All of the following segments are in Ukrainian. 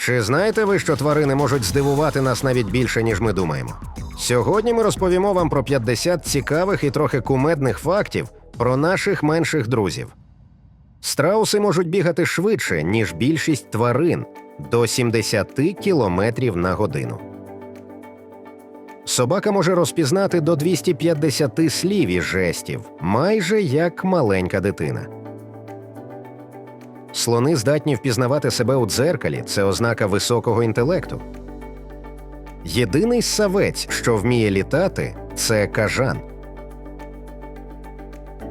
Чи знаєте ви, що тварини можуть здивувати нас навіть більше, ніж ми думаємо? Сьогодні ми розповімо вам про 50 цікавих і трохи кумедних фактів про наших менших друзів. Страуси можуть бігати швидше, ніж більшість тварин до 70 км на годину. Собака може розпізнати до 250 слів і жестів, майже як маленька дитина. Слони здатні впізнавати себе у дзеркалі це ознака високого інтелекту. Єдиний савець, що вміє літати, це кажан.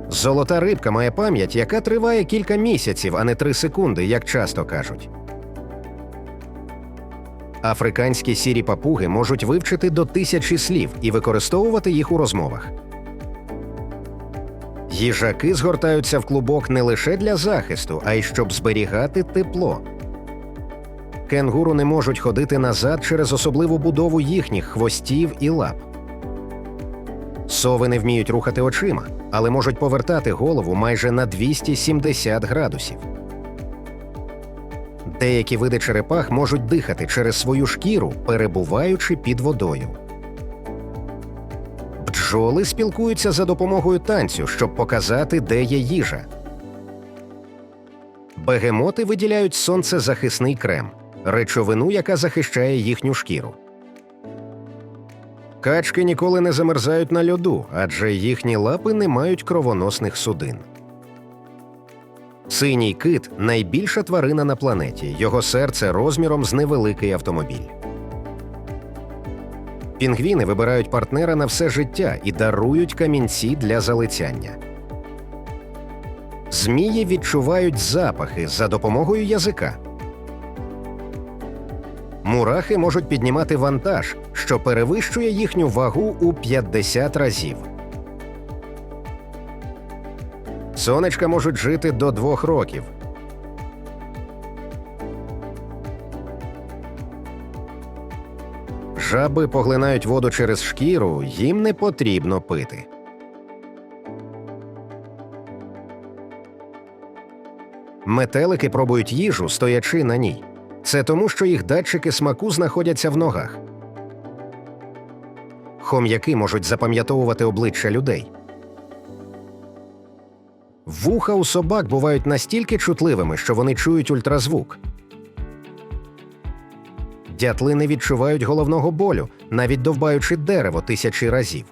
Золота рибка має пам'ять, яка триває кілька місяців, а не три секунди, як часто кажуть. Африканські сірі папуги можуть вивчити до тисячі слів і використовувати їх у розмовах. Їжаки згортаються в клубок не лише для захисту, а й щоб зберігати тепло. Кенгуру не можуть ходити назад через особливу будову їхніх хвостів і лап. Сови не вміють рухати очима, але можуть повертати голову майже на 270 градусів. Деякі види черепах можуть дихати через свою шкіру, перебуваючи під водою. Бджоли спілкуються за допомогою танцю, щоб показати, де є їжа. Бегемоти виділяють сонцезахисний крем речовину, яка захищає їхню шкіру. Качки ніколи не замерзають на льоду, адже їхні лапи не мають кровоносних судин. Синій кит найбільша тварина на планеті. Його серце розміром з невеликий автомобіль. Пінгвіни вибирають партнера на все життя і дарують камінці для залицяння. Змії відчувають запахи за допомогою язика. Мурахи можуть піднімати вантаж, що перевищує їхню вагу у 50 разів. Сонечка можуть жити до двох років. Жаби поглинають воду через шкіру, їм не потрібно пити. Метелики пробують їжу, стоячи на ній. Це тому, що їх датчики смаку знаходяться в ногах. Хом'яки можуть запам'ятовувати обличчя людей. Вуха у собак бувають настільки чутливими, що вони чують ультразвук. Дятли не відчувають головного болю, навіть довбаючи дерево тисячі разів.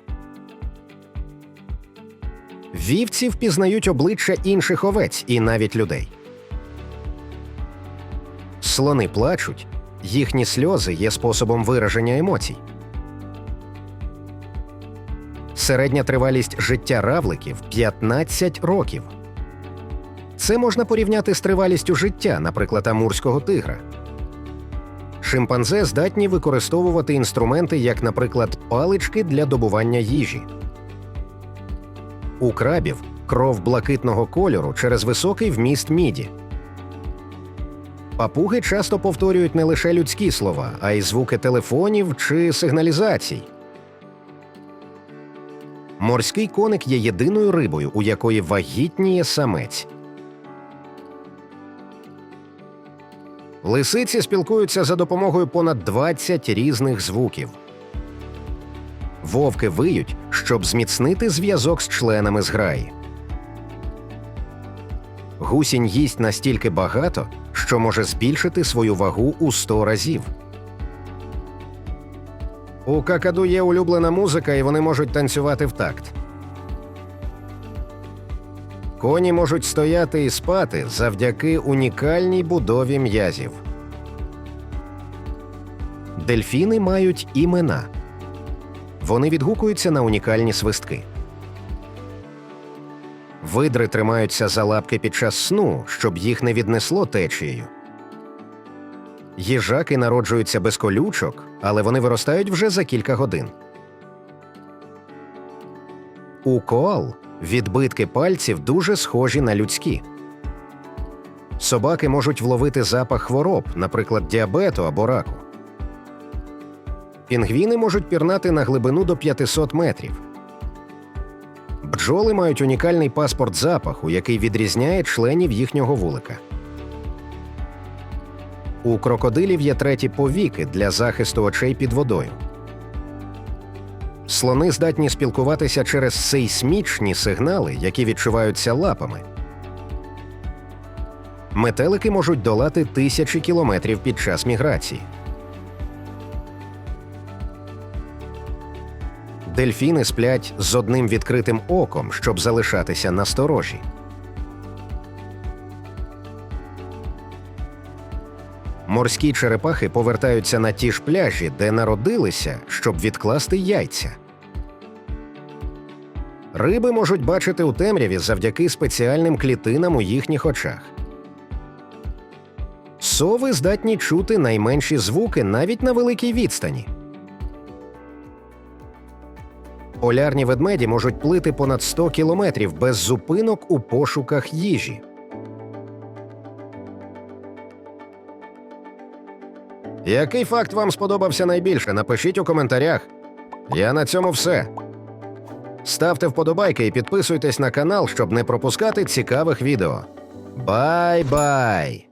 Вівці впізнають обличчя інших овець і навіть людей. Слони плачуть, їхні сльози є способом вираження емоцій. Середня тривалість життя равликів 15 років. Це можна порівняти з тривалістю життя, наприклад, амурського тигра. Шимпанзе здатні використовувати інструменти, як, наприклад, палички для добування їжі. У крабів кров блакитного кольору через високий вміст міді. Папуги часто повторюють не лише людські слова, а й звуки телефонів чи сигналізацій. Морський коник є єдиною рибою, у якої вагітніє самець. Лисиці спілкуються за допомогою понад 20 різних звуків. Вовки виють, щоб зміцнити зв'язок з членами зграї. Гусінь їсть настільки багато, що може збільшити свою вагу у 100 разів. У какаду є улюблена музика, і вони можуть танцювати в такт. Коні можуть стояти і спати завдяки унікальній будові м'язів. Дельфіни мають імена. Вони відгукуються на унікальні свистки. Видри тримаються за лапки під час сну, щоб їх не віднесло течією. Їжаки народжуються без колючок, але вони виростають вже за кілька годин. У коал відбитки пальців дуже схожі на людські. Собаки можуть вловити запах хвороб, наприклад, діабету або раку. Пінгвіни можуть пірнати на глибину до 500 метрів. Бджоли мають унікальний паспорт запаху, який відрізняє членів їхнього вулика. У крокодилів є треті повіки для захисту очей під водою. Слони здатні спілкуватися через сейсмічні сигнали, які відчуваються лапами. Метелики можуть долати тисячі кілометрів під час міграції. Дельфіни сплять з одним відкритим оком, щоб залишатися насторожі. Морські черепахи повертаються на ті ж пляжі, де народилися, щоб відкласти яйця. Риби можуть бачити у темряві завдяки спеціальним клітинам у їхніх очах. Сови здатні чути найменші звуки навіть на великій відстані. Полярні ведмеді можуть плити понад 100 кілометрів без зупинок у пошуках їжі. Який факт вам сподобався найбільше? Напишіть у коментарях. Я на цьому все. Ставте вподобайки і підписуйтесь на канал, щоб не пропускати цікавих відео. Бай-бай!